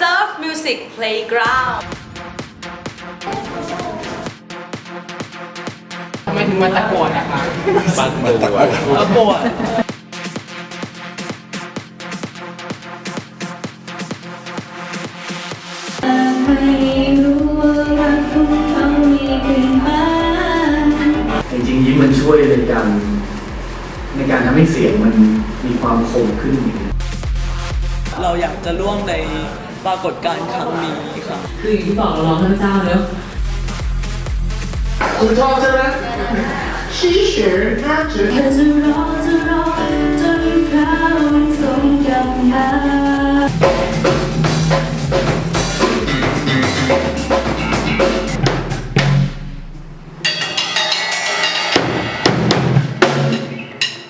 Surf Music Playground ทำไมถึงมาตะโกนนะคะปั้นตัวตะโกนไม่รู้ว่ารักของเขามีกลิ่นหอมจริงๆยิ้มมันช่วยในการในการทำให้เสียงมันมีความคมขึ้น เราอยากจะร่วมใน ปรากฏการณ์ครั้งนี้ค่ะ คืออย่างที่บอกเราร้องให้พระเจ้าเนอะ คุณชอบใช่ไหม其实他只 แค่จะรอจะรอจนเขาส่งกลับมา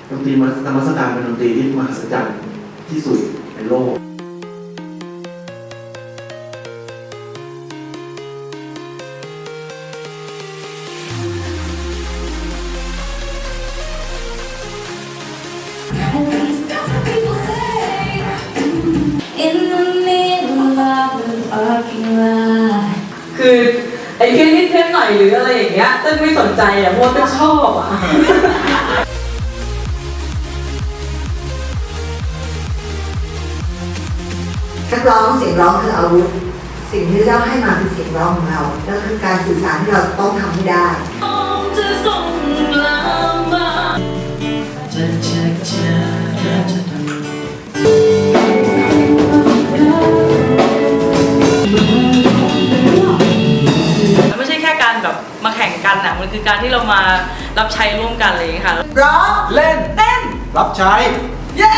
ดนตรีนมัสการเป็นดนตรีที่มหัศจรรย์ที่สุดในโลก คือไอ้แค่นิดแค่หน่อยหรืออะไรอย่างเงี้ยเต้นไม่สนใจอะเพราะว่าเต้นชอบอะนักร้องเสียงร้องคืออาวุธ สิ่งที่พระเจ้าให้มาคือเสียงร้องของเรา แล้วคือการสื่อสารที่เราต้องทำให้ได้ จะส่งกลับม แบบมาแข่งกันอะมันคือการที่เรามารับใช้ร่วมกันอะไรอย่างเลยค่ะ ร้องเล่น เต้น รับใช้ เย้